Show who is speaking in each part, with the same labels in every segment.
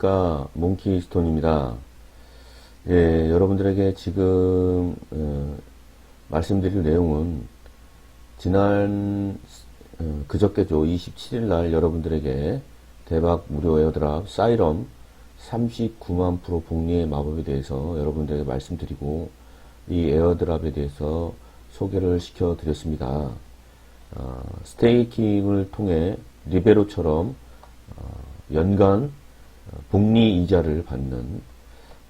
Speaker 1: 안녕하십니까 몽키스톤입니다. 예, 여러분들에게 지금 어, 말씀드릴 내용은 지난 어, 그저께죠 27일 날 여러분들에게 대박 무료 에어드랍 사이럼 39만 프로 복리의 마법에 대해서 여러분들에게 말씀드리고 이 에어드랍에 대해서 소개를 시켜 드렸습니다. 어, 스테이킹을 통해 리베로처럼 어, 연간 복리 이자를 받는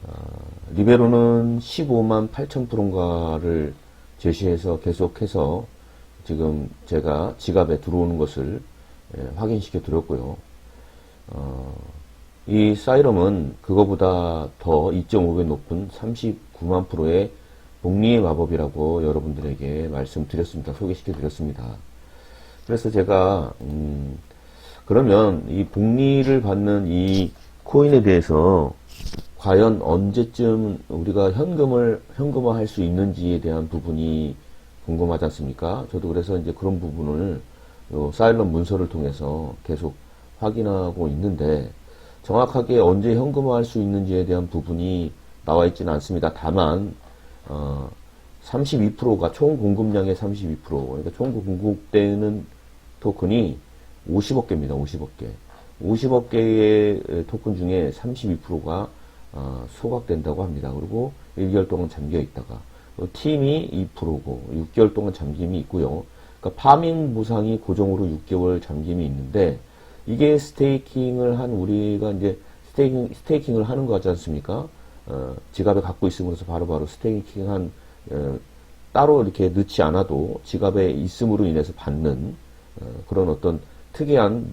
Speaker 1: 어, 리베로는 15만 8천 프로인가를 제시해서 계속해서 지금 제가 지갑에 들어오는 것을 예, 확인시켜 드렸고요. 어, 이 사이럼은 그거보다 더 2.5배 높은 39만 프로의 복리의 마법이라고 여러분들에게 말씀드렸습니다. 소개시켜 드렸습니다. 그래서 제가 음, 그러면 이 복리를 받는 이 코인에 대해서 과연 언제쯤 우리가 현금을 현금화할 수 있는지에 대한 부분이 궁금하지 않습니까? 저도 그래서 이제 그런 부분을 요 사일런 문서를 통해서 계속 확인하고 있는데 정확하게 언제 현금화할 수 있는지에 대한 부분이 나와 있지는 않습니다. 다만 어 32%가 총 공급량의 32% 그러니까 총 공급되는 토큰이 50억 개입니다. 50억 개. 50억 개의 토큰 중에 32%가 어, 소각된다고 합니다. 그리고 1개월 동안 잠겨 있다가 어, 팀이 2%고 6개월 동안 잠김이 있고요. 그러니까 파밍 보상이 고정으로 6개월 잠김이 있는데 이게 스테이킹을 한 우리가 이제 스테이킹 스테이킹을 하는 거 같지 않습니까? 어, 지갑에 갖고 있음으로써 바로 바로 스테이킹 한 어, 따로 이렇게 넣지 않아도 지갑에 있음으로 인해서 받는 어, 그런 어떤 특이한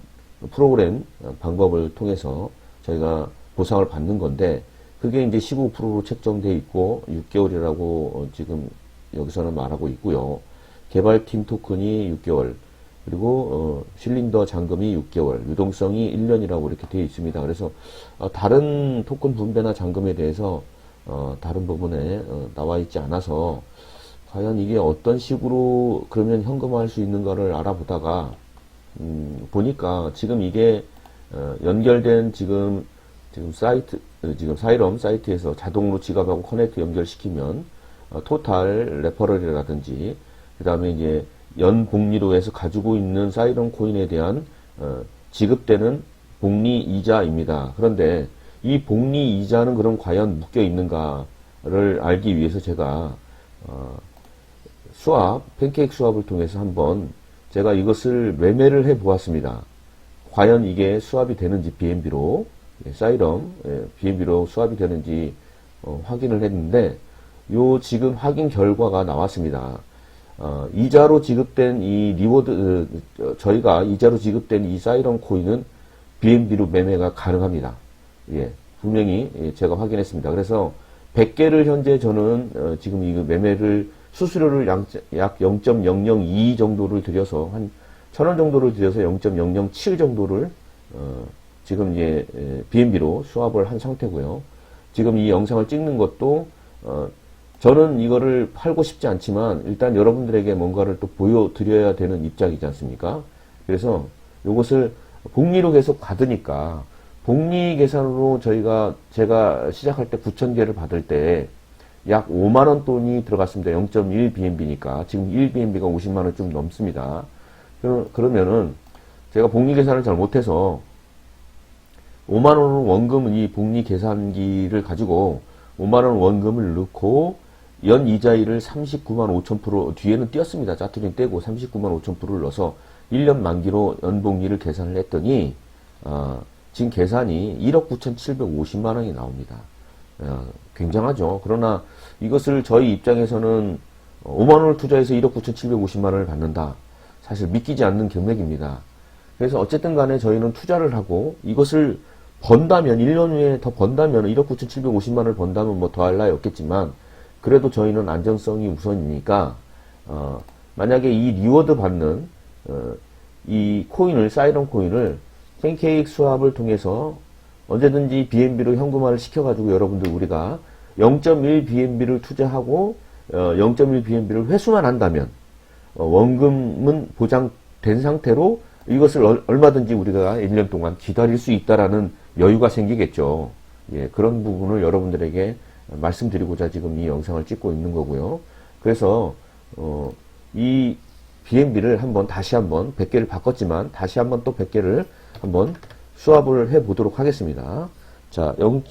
Speaker 1: 프로그램 어, 방법을 통해서 저희가 보상을 받는 건데 그게 이제 15%로 책정돼 있고 6개월이라고 어, 지금 여기서는 말하고 있고요. 개발팀 토큰이 6개월 그리고 어, 실린더 잔금이 6개월 유동성이 1년이라고 이렇게 되어 있습니다. 그래서 어, 다른 토큰 분배나 잔금에 대해서 어, 다른 부분에 어, 나와 있지 않아서 과연 이게 어떤 식으로 그러면 현금화할 수 있는가를 알아보다가 음, 보니까 지금 이게 어, 연결된 지금 지금 사이트 어, 지금 사이럼 사이트에서 자동으로 지갑하고 커넥트 연결시키면 어, 토탈 레퍼럴이라든지 그 다음에 이제 연 복리로 해서 가지고 있는 사이럼 코인에 대한 어, 지급되는 복리 이자입니다. 그런데 이 복리 이자는 그럼 과연 묶여 있는가를 알기 위해서 제가 어, 수압 팬케이크 수압을 통해서 한번 제가 이것을 매매를 해 보았습니다. 과연 이게 수압이 되는지 BNB로 예, 사이럼 예, BNB로 수압이 되는지 어, 확인을 했는데 요 지금 확인 결과가 나왔습니다. 어, 이자로 지급된 이 리워드 어, 저희가 이자로 지급된 이 사이럼 코인은 BNB로 매매가 가능합니다. 예, 분명히 예, 제가 확인했습니다. 그래서 100개를 현재 저는 어, 지금 이 매매를 수수료를 약, 약 0.002 정도를 들여서 한 천 원 정도를 들여서 0.007 정도를 어, 지금 이제 BNB로 수합을 한 상태고요. 지금 이 영상을 찍는 것도 어, 저는 이거를 팔고 싶지 않지만 일단 여러분들에게 뭔가를 또 보여드려야 되는 입장이지 않습니까? 그래서 이것을 복리로 계속 받으니까 복리 계산으로 저희가 제가 시작할 때 9천 개를 받을 때 약 5만 원 돈이 들어갔습니다. 0.1 BNB니까 지금 1 BNB가 50만 원 좀 넘습니다. 그러면은 제가 복리 계산을 잘 못해서 5만 원 원금 이 복리 계산기를 가지고 5만 원 원금을 넣고 연 이자율을 39만 5천 프로 뒤에는 띄었습니다. 짜투리 떼고 39만 5천 프로를 넣어서 1년 만기로 연복리를 계산을 했더니 어, 지금 계산이 1억 9,750만 원이 나옵니다. 어, 굉장하죠. 그러나 이것을 저희 입장에서는 5만 원을 투자해서 1억 9,750만 원을 받는다. 사실 믿기지 않는 금액입니다. 그래서 어쨌든 간에 저희는 투자를 하고 이것을 번다면 1년 후에 더 번다면 1억 9,750만 원을 번다면 뭐 더할 나위 없겠지만 그래도 저희는 안정성이 우선이니까 어, 만약에 이 리워드 받는 어, 이 코인을 사이런 코인을 팬케이크 수합을 통해서 언제든지 BNB로 현금화를 시켜가지고 여러분들 우리가 0.1 BNB를 투자하고 어, 0.1 BNB를 회수만 한다면 어, 원금은 보장된 상태로 이것을 얼- 얼마든지 우리가 1년 동안 기다릴 수 있다라는 여유가 생기겠죠. 예, 그런 부분을 여러분들에게 말씀드리고자 지금 이 영상을 찍고 있는 거고요. 그래서 어, 이 BNB를 한번 다시 한번 100개를 바꿨지만 다시 한번 또 100개를 한번 수합을 해 보도록 하겠습니다. 자, 0.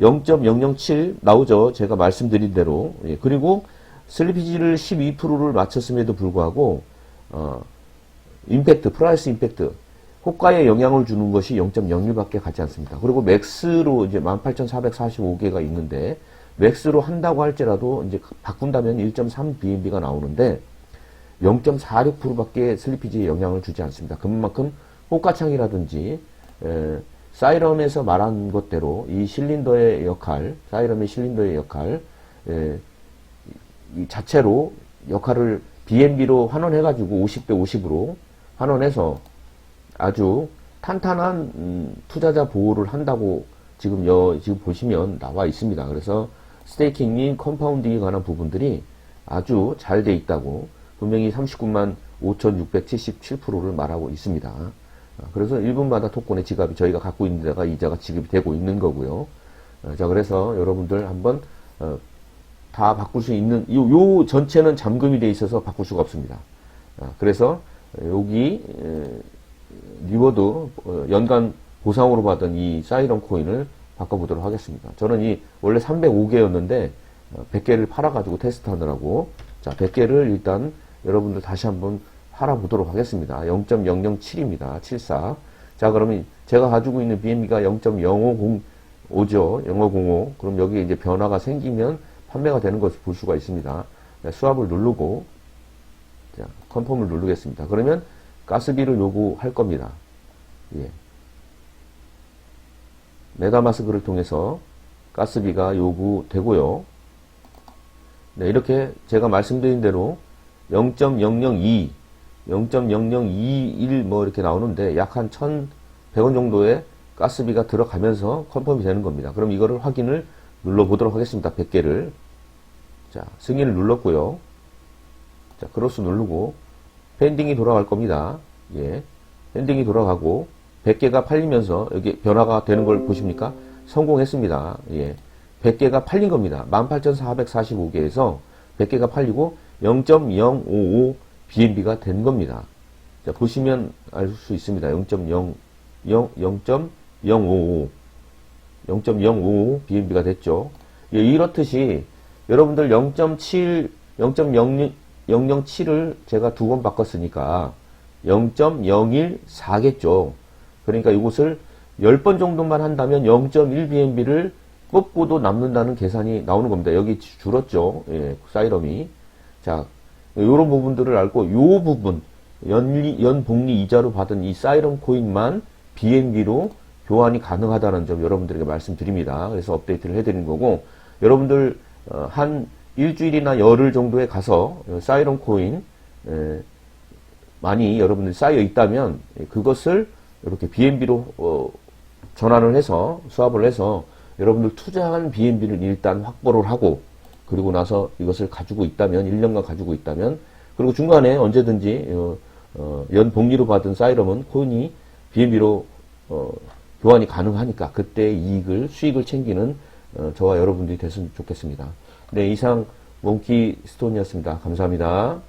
Speaker 1: 0.007 나오죠. 제가 말씀드린 대로. 예, 그리고 슬리피지를 12%를 맞췄음에도 불구하고 어, 임팩트, 프라이스 임팩트, 호가에 영향을 주는 것이 0.01밖에 가지 않습니다. 그리고 맥스로 이제 18,445개가 있는데 맥스로 한다고 할지라도 이제 바꾼다면 1.3 BNB가 나오는데 0.46%밖에 슬리피지에 영향을 주지 않습니다. 그만큼 호가창이라든지 에, 사이럼에서 말한 것대로 이 실린더의 역할, 사이럼의 실린더의 역할, 에, 이 자체로 역할을 BNB로 환원해가지고 50대 50으로 환원해서 아주 탄탄한 음, 투자자 보호를 한다고 지금 여 지금 보시면 나와 있습니다. 그래서 스테이킹 및 컴파운딩에 관한 부분들이 아주 잘 돼 있다고 분명히 39만 5,677%를 말하고 있습니다. 아, 그래서 1분마다 토큰의 지갑이 저희가 갖고 있는 데가 이자가 지급이 되고 있는 거고요. 어, 자, 그래서 여러분들 한번 어, 다 바꿀 수 있는 요, 요 전체는 잠금이 돼 있어서 바꿀 수가 없습니다. 아, 그래서 여기 에, 리워드 어, 연간 보상으로 받은 이 사이런 코인을 바꿔보도록 하겠습니다. 저는 이 원래 305개였는데 100개를 팔아가지고 테스트하느라고 자 100개를 일단 여러분들 다시 한번 팔아보도록 하겠습니다. 0.007입니다. 74. 자 그러면 제가 가지고 있는 BNB가 0.0505죠. 0505. 그럼 여기 이제 변화가 생기면 판매가 되는 것을 볼 수가 있습니다. 자, 수압을 누르고 자, 컨펌을 누르겠습니다. 그러면 가스비를 요구할 겁니다. 예. 메타마스크를 통해서 가스비가 요구되고요. 네, 이렇게 제가 말씀드린 대로 0.002, 0.0021 뭐 이렇게 나오는데 약 한 1,100원 정도의 가스비가 들어가면서 컨펌이 되는 겁니다. 그럼 이거를 확인을 눌러보도록 하겠습니다. 100개를. 자, 승인을 눌렀고요. 자, 크로스 누르고 펜딩이 돌아갈 겁니다. 예. 펜딩이 돌아가고 100개가 팔리면서 여기 변화가 되는 걸 보십니까? 성공했습니다. 예. 100개가 팔린 겁니다. 18,445개에서 100개가 팔리고 0.055 BNB가 된 겁니다. 자, 보시면 알 수 있습니다. 0.0, 0.055. 0.055 BNB가 됐죠. 예, 이렇듯이 여러분들 0.7, 0.007을 제가 두 번 바꿨으니까 0.014겠죠. 그러니까 이곳을 10번 정도만 한다면 0.1 BNB를 뽑고도 남는다는 계산이 나오는 겁니다. 여기 줄었죠. 예, 사이럼이. 자, 요런 부분들을 알고 요 부분, 연리, 연복리 이자로 받은 이 사이럼 코인만 BNB로 교환이 가능하다는 점 여러분들에게 말씀드립니다. 그래서 업데이트를 해드리는 거고, 여러분들, 어, 한 일주일이나 열흘 정도에 가서 어, 사이럼 코인, 에, 많이 여러분들이 쌓여 있다면 그것을 이렇게 BNB로 어, 전환을 해서 수합을 해서 여러분들 투자한 BNB를 일단 확보를 하고 그리고 나서 이것을 가지고 있다면 1년간 가지고 있다면 그리고 중간에 언제든지 어, 어, 연복리로 받은 사이럼은 코인이 BNB로 어, 교환이 가능하니까 그때 이익을 수익을 챙기는 어, 저와 여러분들이 됐으면 좋겠습니다. 네 이상 몽키 스톤이었습니다. 감사합니다.